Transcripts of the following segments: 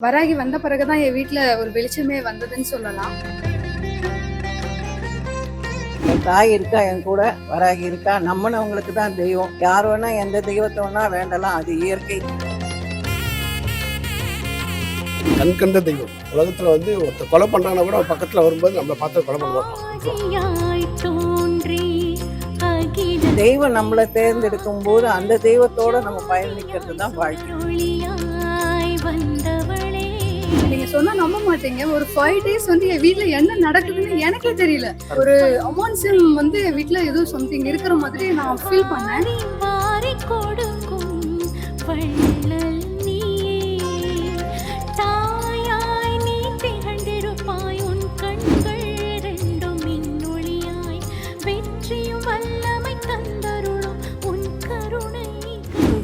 வராகி வந்த பிறகுதான் என் வீட்ல ஒரு வெளிச்சமே வந்ததுன்னு சொல்லலாம். என் தாய் இருக்கா என் கூட வராகி இருக்கா நம்பினவங்களுக்கு தான் தெய்வம். யார் வேணா எந்த தெய்வத்தை வேணா வேண்டலாம் அது இயற்கை. கண் கண்ட தெய்வம். உலகத்துல வந்து ஒருத்தர் கொலை பண்றானா கூட பக்கத்துல வரும்போது நம்ம பார்த்து கொலை அகில தெய்வம் நம்மளை தேர்ந்தெடுக்கும் போது அந்த தெய்வத்தோட நம்ம பயணிக்கிறது தான் வாழ்க்கை சொன்னால் சொன்னா நம்ப மாட்டீங்க. ஒரு ஃபைவ் டேஸ் வந்து என் வீட்டில் என்ன நடக்குதுன்னு எனக்கே தெரியல. ஒரு அமான்சம் வந்து என் வீட்ல ஏதோ சம்திங் இருக்கிற மாதிரி நான் ஃபீல் பண்ணேன்.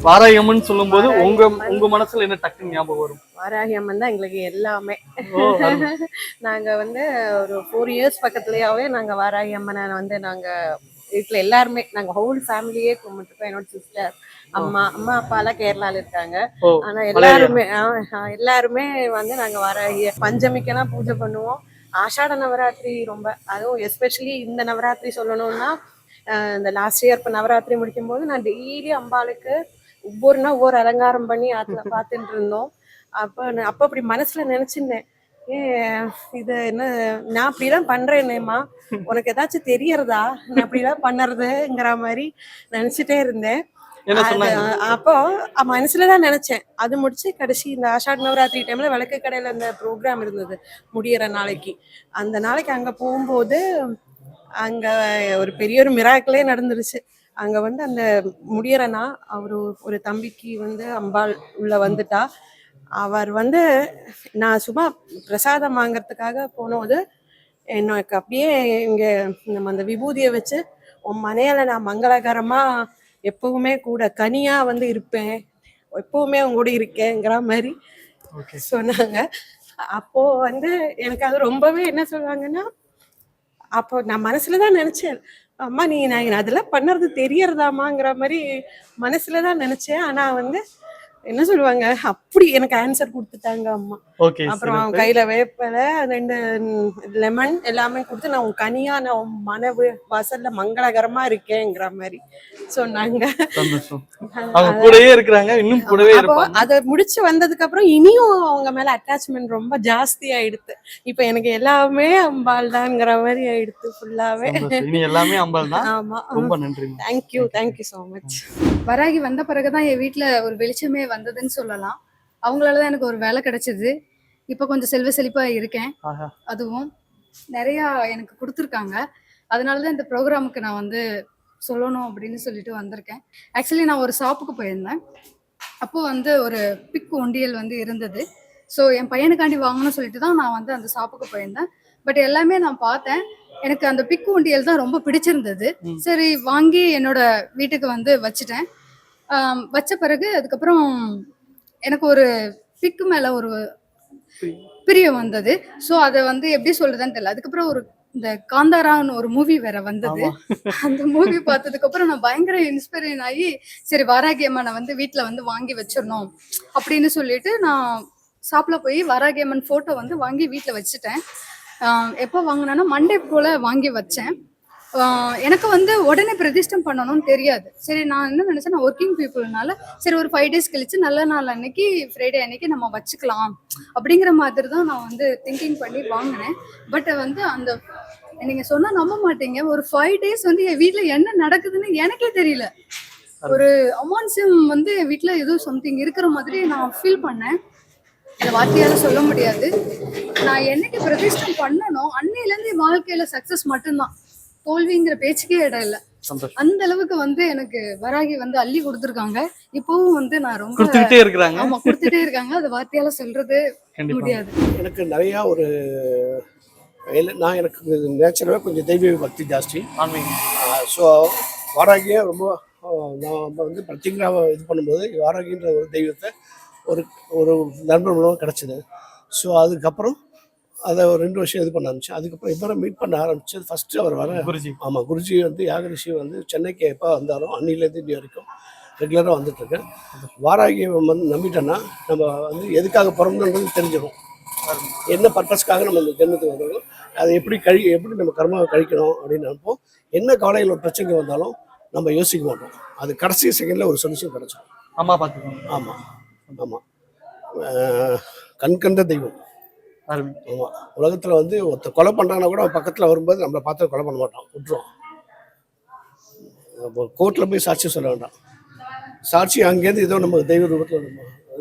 வாராயம்மன் சொல்லும்போது உங்க உங்க மனசுல என்ன டக்குன்னு ஞாபகம் வரும்? வாராகி அம்மன் தான் எங்களுக்கு எல்லாமே. நாங்க வந்து ஒரு ஃபோர் இயர்ஸ் பக்கத்துலயாவே நாங்க வாராகி அம்மனை வந்து நாங்க வீட்டுல எல்லாருமே நாங்க ஹோல் ஃபேமிலியே கும்பிட்டுருக்கோம் என்னோட சிஸ்டர் அம்மா அம்மா அப்பா எல்லாம் கேரளால இருக்காங்க. ஆனா எல்லாருமே எல்லாருமே வந்து நாங்க வாராகி பஞ்சமிக்கெல்லாம் பூஜை பண்ணுவோம். ஆஷாட நவராத்திரி ரொம்ப அதுவும் எஸ்பெஷலி இந்த நவராத்திரி சொல்லணும்னா இந்த லாஸ்ட் இயர் இப்போ நவராத்திரி முடிக்கும் போது நான் டெய்லி அம்பாளுக்கு ஒவ்வொரு நாள் ஒவ்வொரு அலங்காரம் பண்ணி அதுல பார்த்துட்டு இருந்தோம் அப்போ நான் அப்போ அப்படி மனசுல நினைச்சிருந்தேன். ஏ இது என்ன நான் அப்படிலாம் பண்றேனேம்மா. உனக்கு ஏதாச்சும் தெரியறதா? நான் அப்படிலாம் பண்ணுறதுங்கிற மாதிரி நினைச்சிட்டே இருந்தேன். அப்போ மனசுல தான் நினைச்சேன். அது முடிச்சு கடைசி இந்த ஆஷாட் நவராத்திரி டைம்ல விளக்கு கடையில அந்த ப்ரோக்ராம் இருந்தது முடியிற நாளைக்கு. அந்த நாளைக்கு அங்க போகும்போது அங்க ஒரு பெரிய ஒரு மிராக்கிளே நடந்துருச்சு. அங்க வந்து அந்த முடியறனா அவரு ஒரு தம்பிக்கு வந்து அம்பாள் உள்ள வந்துட்டா. அவர் வந்து நான் சும்மா பிரசாதம் வாங்குறதுக்காக போனபோது எனக்கு அப்படியே இங்க நம்ம அந்த விபூதியை வச்சு உன் மனையில நான் மங்களகரமா எப்பவுமே கூட கனியா வந்து இருப்பேன். எப்பவுமே உங்க கூட இருக்கேங்கிற மாதிரி சொன்னாங்க. அப்போ வந்து எனக்கு அது ரொம்பவே என்ன சொல்லுவாங்கன்னா அப்போ நான் மனசுல தான் நினைச்சேன் அம்மா நீ நான் அதெல்லாம் பண்ணுறது தெரியறதாமாங்கிற மாதிரி மனசில் தான் நினச்சேன். ஆனால் வந்து என்ன சொல்லுவாங்க? அப்படி எனக்கு ஆன்சர் கொடுத்துட்டாங்க அம்மா. அப்புறம். கையில வேப்பலை ரெண்டு லெமன் எல்லாமே கொடுத்து நான் உன் கனியா நான் உன் மனவு வாசல்ல மங்களகரமா இருக்கேங்கிற மாதிரி சொன்னாங்க. கூடயே இருக்கிறாங்க இன்னும் கூடவே அதை முடிச்சு வந்ததுக்கு அப்புறம் இனியும் அவங்க மேல அட்டாச்மெண்ட் ரொம்ப ஜாஸ்தி ஆயிடுத்து. இப்ப எனக்கு எல்லாமே அம்பாள் தான்ங்கிற மாதிரி ஆயிடுத்து ஃபுல்லாவே எல்லாமே அம்பாள் தான் ஆமா. ரொம்ப நன்றி thank you thank you so much Varahi வந்த பிறகுதான் என் வீட்ல ஒரு வெளிச்சமே வந்ததுன்னு சொல்லலாம். அவங்களால தான் எனக்கு ஒரு வேலை கிடைச்சது. இப்போ கொஞ்சம் செல்வ செழிப்பா இருக்கேன். அதுவும் நிறையா எனக்கு கொடுத்துருக்காங்க. அதனால தான் இந்த ப்ரோக்ராமுக்கு நான் வந்து சொல்லணும் அப்படின்னு சொல்லிட்டு வந்திருக்கேன். ஆக்சுவலி நான் ஒரு ஷாப்புக்கு போயிருந்தேன். அப்போ வந்து ஒரு பிக் ஒண்டியல் வந்து இருந்தது. ஸோ என் பையனுக்காண்டி வாங்கணும்னு சொல்லிட்டு தான் நான் வந்து அந்த ஷாப்புக்கு போயிருந்தேன். பட் எல்லாமே நான் பார்த்தேன். எனக்கு அந்த பிக் ஒண்டியல் தான் ரொம்ப பிடிச்சிருந்தது. சரி வாங்கி என்னோட வீட்டுக்கு வந்து வச்சுட்டேன். வச்ச பிறகு அதுக்கப்புறம் எனக்கு ஒரு பிக்கு மேல ஒரு பிரியம் வந்தது. ஸோ அதை வந்து எப்படி சொல்றதுன்னு தெரியல. அதுக்கப்புறம் ஒரு இந்த காந்தாரான்னு ஒரு மூவி வேற வந்தது. அந்த மூவி பார்த்ததுக்கு அப்புறம் நான் பயங்கர இன்ஸ்பிரேஷன் ஆகி சரி வாராகி அம்மனை வந்து வீட்ல வந்து வாங்கி வச்சிடணும் அப்படின்னு சொல்லிட்டு நான் ஷாப்ல போய் வாராகி அம்மன் போட்டோ வந்து வாங்கி வீட்ல வச்சுட்டேன். எப்போ வாங்கினேன்னா மண்டே போல வாங்கி வச்சேன். எனக்கு வந்து உடனே பிரதிஷ்டம் பண்ணணும்னு தெரியாது. சரி நான் என்ன நினைச்சேன் நான் ஒர்க்கிங் பீப்புள்னால சரி ஒரு ஃபைவ் டேஸ் கழிச்சு நல்ல நாள் அன்னைக்கு ஃப்ரைடே அன்னைக்கு நம்ம வச்சுக்கலாம் அப்படிங்கிற மாதிரி தான் நான் வந்து திங்கிங் பண்ணி வாங்கினேன். பட் வந்து அந்த நீங்க சொன்னா நம்ப மாட்டீங்க. ஒரு ஃபைவ் டேஸ் வந்து என் வீட்டில் என்ன நடக்குதுன்னு எனக்கே தெரியல. ஒரு அமான்சியம் வந்து என் வீட்ல ஏதோ சம்திங் இருக்கிற மாதிரி நான் ஃபீல் பண்ணேன். இந்த வார்த்தையால சொல்ல முடியாது. நான் என்னைக்கு பிரதிஷ்டம் பண்ணனோ அன்னையில இருந்து என் வாழ்க்கையில சக்சஸ் மட்டும்தான். தோல்விங்கிற பேச்சுக்கே இடம் இல்ல. சந்தோஷம். அந்த அளவுக்கு வந்து எனக்கு வராகி வந்து அள்ளி கொடுத்துருக்காங்க. இப்பவும் வந்து நான் ரொம்ப கொடுத்துக்கிட்டே இருக்கிறாங்க. ஆமா கொடுத்துட்டே இருக்காங்க. அது வார்த்தையால சொல்றது முடியாது. எனக்கு நிறையா ஒரு நான் எனக்கு நேச்சுரலாக கொஞ்சம் தெய்வீக பக்தி ஜாஸ்தி. ஸோ வாராகியை ரொம்ப நான் வந்து பிரத்திங்கராவை இது பண்ணும்போது வாராகின்ற ஒரு தெய்வத்தை ஒரு ஒரு நண்பர் மூலமாக கிடச்சிது. ஸோ அதுக்கப்புறம் அதை ஒரு ரெண்டு வருஷம் இது பண்ண ஆரம்பிச்சேன் அதுக்கப்புறம் இவரை மீட் பண்ண ஆரம்பிச்சது ஃபஸ்ட்டு அவர் வர குருஜி. ஆமாம் குருஜி வந்து யாகரிஷி வந்து சென்னைக்கு எப்போ வந்தாரோ அன்னிலேருந்து இன்னி வரைக்கும் ரெகுலராக வந்துட்டுருக்கேன் வாராகியை வந்து நம்பிட்டோன்னா நம்ம வந்து எதுக்காக பிறந்தோன்றது தெரிஞ்சிடும். என்ன பர்பஸ்க்காக நம்ம இந்த ஜென்மத்துக்கு வந்தோம் அதை எப்படி கழி எப்படி நம்ம கர்மாவை கழிக்கணும் அப்படின்னு நினைப்போம். என்ன கவலைகள் ஒரு பிரச்சனை வந்தாலும் நம்ம யோசிக்க மாட்டோம். அது கடைசி செகண்டில் ஒரு சொல்யூஷன் கிடச்சிடும். அம்மா பாத்துக்கோங்க ஆமாம் ஆமாம் கண் கண்ட தெய்வம். ஆமாம் உலகத்தில் வந்து ஒருத்தர் கொலை பண்ணுறாங்கன்னா கூட பக்கத்தில் வரும்போது நம்மளை பார்த்து கொலை பண்ண மாட்டான். விட்டுருவான் அப்போ கோர்ட்டில் போய் சாட்சி சொல்ல வேண்டாம். சாட்சி அங்கேருந்து ஏதோ நம்ம தெய்வ ரூபத்தில்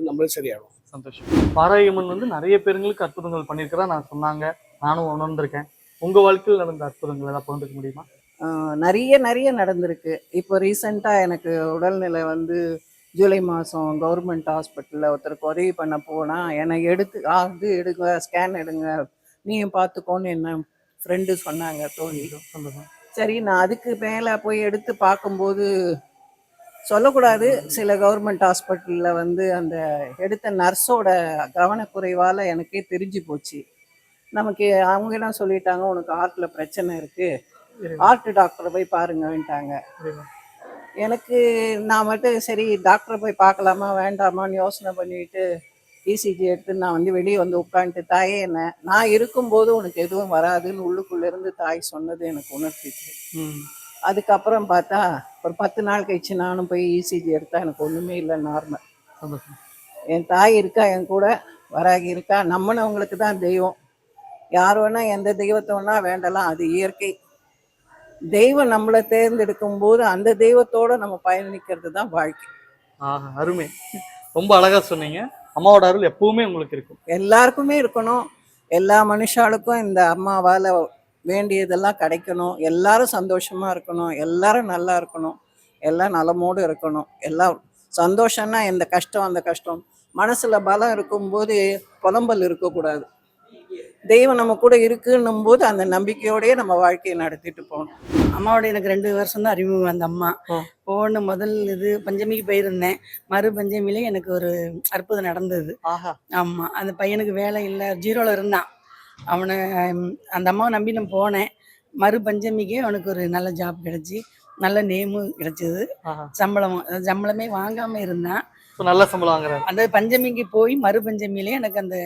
நம்மளே சரியாகும் சந்தோஷம். பாராயம்மன் வந்து நிறைய பேருங்களுக்கு அற்புதங்கள் பண்ணியிருக்கிறதா நான் சொன்னாங்க. நானும் உணர்ந்திருக்கேன். உங்க வாழ்க்கையில் நடந்த அற்புதங்கள் ஏதாவது பகிர்ந்துக்க முடியுமா? நிறைய நிறைய நடந்திருக்கு. இப்போ ரீசெண்டாக எனக்கு உடல்நிலை வந்து ஜூலை மாதம் கவர்மெண்ட் ஹாஸ்பிட்டலில் ஒருத்தருக்கு உதவி பண்ண போனால் என்னை எடுத்து ஆ இது எடுங்க ஸ்கேன் எடுங்க. நீயும் பார்த்துக்கோன்னு என்ன ஃப்ரெண்டு சொன்னாங்க தோழி. சரி நான் அதுக்கு மேலே போய் எடுத்து பார்க்கும்போது சொல்லக்கூடாது. சில கவர்மெண்ட் ஹாஸ்பிட்டலில் வந்து அந்த எடுத்த நர்ஸோட கவனக்குறைவால் எனக்கே தெரிஞ்சு போச்சு. நமக்கு அவங்க என்ன சொல்லிட்டாங்க? உனக்கு ஹார்ட்டில் பிரச்சனை இருக்குது ஹார்ட் டாக்டரை போய் பாருங்கன்ட்டாங்க. எனக்கு நான் மட்டும் சரி டாக்டரை போய் பார்க்கலாமா வேண்டாமான்னு யோசனை பண்ணிட்டு இசிஜி எடுத்து நான் வந்து வெளியே வந்து உட்காந்துட்டு தாயே என்ன நான் இருக்கும்போது உனக்கு எதுவும் வராதுன்னு உள்ளுக்குள்ள இருந்து தாய் சொன்னது எனக்கு உணர்த்திச்சு. அதுக்கப்புறம் பார்த்தா ஒரு பத்து நாள் கழிச்சு நானும் போய் இசிஜி எடுத்தா எனக்கு ஒன்றுமே இல்லை நார்மல் என் தாய் இருக்கா என் கூட வராகி இருக்கா நம்பினவங்களுக்கு தான் தெய்வம். யார் வேணா எந்த தெய்வத்தை வேணா வேண்டலாம் அது இயற்கை. தெய்வம் நம்மளை தேர்ந்தெடுக்கும் போது அந்த தெய்வத்தோட நம்ம பயணிக்கிறது தான் வாழ்க்கை. ஆஹா அருமை. ரொம்ப அழகா சொன்னீங்க. அம்மாவோட அருள் எப்பவுமே உங்களுக்கு இருக்கும். எல்லாருக்குமே இருக்கணும். எல்லா மனுஷாளுக்கும் இந்த அம்மாவால் வேண்டியதெல்லாம் கிடைக்கணும். எல்லாரும் சந்தோஷமா இருக்கணும். எல்லாரும் நல்லா இருக்கணும். எல்லாம் நலமோடு இருக்கணும். எல்லாம் சந்தோஷம்னா எந்த கஷ்டம் அந்த கஷ்டம். மனசுல பலம் இருக்கும்போது புலம்பல் இருக்கக்கூடாது. தெய்வம் நம்ம கூட இருக்குன்னும் போது அந்த நம்பிக்கையோடயே நம்ம வாழ்க்கையை நடத்திட்டு போகணும். அம்மாவோட எனக்கு ரெண்டு வருஷம் தான் அறிமுகம் அந்த அம்மா. போன முதல் இது பஞ்சமிக்கு போயிருந்தேன். மறு பஞ்சமிலே எனக்கு ஒரு அற்புதம் நடந்தது. ஆமா. அந்த பையனுக்கு வேலை இல்லை. ஜீரோல இருந்தான். அவனை அந்த அம்மாவை நம்பி நான் போனேன். மறு பஞ்சமிக்கே அவனுக்கு ஒரு நல்ல ஜாப் கிடைச்சி நல்ல நேமும் கிடைச்சது. சம்பளம் சம்பளமே வாங்காம இருந்தான். இப்போ நல்ல சம்பளம் வாங்குறாரு. அந்த பஞ்சமிக்கு போய் மறு பஞ்சமிலே எனக்கு அந்த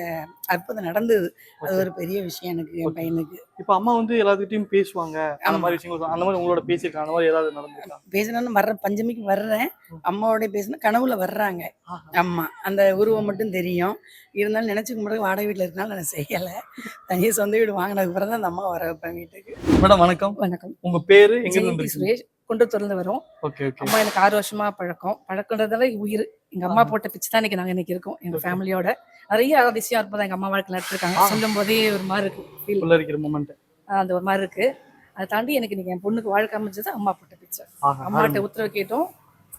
அற்புதம் நடந்தது. அது. ஒரு பெரிய விஷயம் எனக்கு என். பையனுக்கு. இப்போ அம்மா வந்து எல்லாத்துக்கிட்டையும் பேசுவாங்க. அந்த. மாதிரி விஷயங்கள் அந்த மாதிரி உங்களோட பேசியிருக்காங்க. அந்த மாதிரி ஏதாவது நடந்திருக்கா? பேசினாலும் வர்ற பஞ்சமிக்கு வர்றேன். அம்மாவோட பேசினா கனவுல வர்றாங்க. ஆமா அந்த உருவம் மட்டும் தெரியும். இருந்தாலும் நினைச்சுக்க முடியாது வாடகை வீட்டில் இருக்கனால நான் செய்யலை. தனியாக சொந்த வீடு வாங்கினதுக்கு பிறகு தான் அந்த அம்மா வர வைப்பேன் வீட்டுக்கு. மேடம் வணக்கம். வணக்கம். உங்க பேரு எங்க ஜெயந்தி சுரேஷ் குன்றத்தூர்ல வரும். அம்மா எனக்கு ஆறு வருஷமா பழக்கம். பழக்கன்றதால உயிர். எங்க அம்மா. போட்ட பிச்சு தான் இன்னைக்கு நாங்க இன்னைக்கு இருக்கோம். எங்க. ஃபேமிலியோட நிறைய அதிசயம் இருப்பதா எங்க அம்மா வாழ்க்கையில எடுத்திருக்காங்க. ஆ. சொல்லும் போதே ஒரு மாதிரி இருக்கு. அந்த ஒரு மாதிரி இருக்கு. அதை தாண்டி எனக்கு இன்னைக்கு என் பொண்ணுக்கு வாழ்க்கை அமைஞ்சது அம்மா போட்ட பிச்சை. அம்மாட்ட உத்தரவு கேட்டோம்.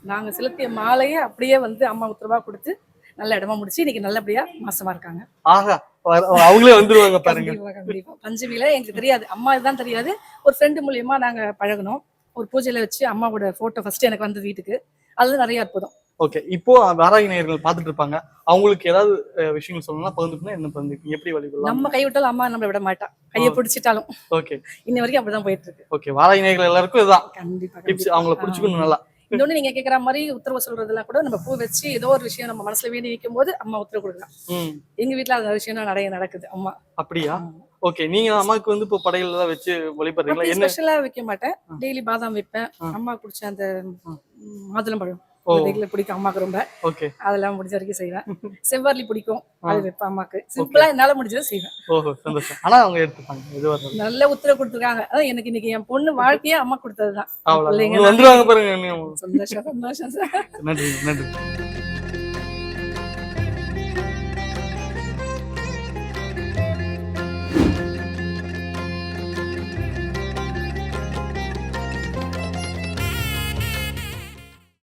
நாங்க செலுத்திய மாலையே அப்படியே வந்து அம்மா உத்தரவா கொடுத்து நல்ல இடமா முடிச்சு இன்னைக்கு நல்லபடியா மாசமா இருக்காங்க. ஆஹா. அவங்களே வந்துருவாங்க பாருங்க. பஞ்சமியில எங்களுக்கு தெரியாது. அம்மா இதுதான் தெரியாது. ஒரு ஃப்ரெண்டு மூலியமா நாங்க பழகுனோம். ஒரு பூஜையில வச்சு அம்மாவோட போட்டோ ஃபர்ஸ்ட் எனக்கு வந்தது வீட்டுக்கு. அது நிறைய அற்புதம். ஓகே இப்போ வாராகி நேயர்கள் பார்த்துட்டு இருப்பாங்க. அவங்களுக்கு ஏதாவது விஷயங்கள் சொல்லணும்னா பகிர்ந்துக்கணும் என்ன பகிர்ந்துக்கணும் எப்படி வழிபடலாம்? நம்ம கைவிட்டாலும் அம்மா நம்மளை விட மாட்டா. கையை. பிடிச்சிட்டாலும். ஓகே இன்ன வரைக்கும் அப்படிதான் போயிட்டு இருக்கு ஓகே வாராகி நேயர்கள் எல்லாருக்கும் இதுதான். கண்டிப்பா டிப்ஸ். அவங்கள புடிச்சுக்கணும் நல்லா. இன்னொன்னு நீங்க கேக்குற மாதிரி உத்தரவு சொல்றதெல்லாம் கூட நம்ம பூ வச்சு ஏதோ ஒரு விஷயம் நம்ம மனசுல வேண்டி வைக்கும் போது அம்மா உத்தரவு கொடுக்கலாம். எங்க வீட்ல அந்த விஷயம் நிறைய நடக்குது அம்மா. அப்படியா? ஓகே நீங்க அம்மாவுக்கு வந்து இப்போ படைகள் எல்லாம் வச்சு வழிபடுறீங்களா? என்ன? ஸ்பெஷலா வைக்க மாட்டேன். டெய்லி பாதாம் வைப்பேன். அம்மா குடிச்ச அந்த மாதுளம்பழம். பிடிக்கும். அம்மாக்கு ரொம்ப. ஓகே அதெல்லாம் முடிஞ்ச வரைக்கும் செய்வேன். செவ்வரளி பிடிக்கும். அது வைப்பேன் அம்மாக்கு சிம்பிளா என்னால முடிஞ்சதை செய்வேன். ஓஹோ சந்தோஷம். ஆனா அவங்க எடுத்துப்பாங்க. நல்ல உத்தரவு கொடுத்துருக்காங்க. அதான் எனக்கு இன்னைக்கு என் பொண்ணு வாழ்க்கையே அம்மா கொடுத்ததுதான். வந்துருவாங்க பாருங்க. சந்தோஷம் சந்தோஷம் சார். நன்றி நன்றி.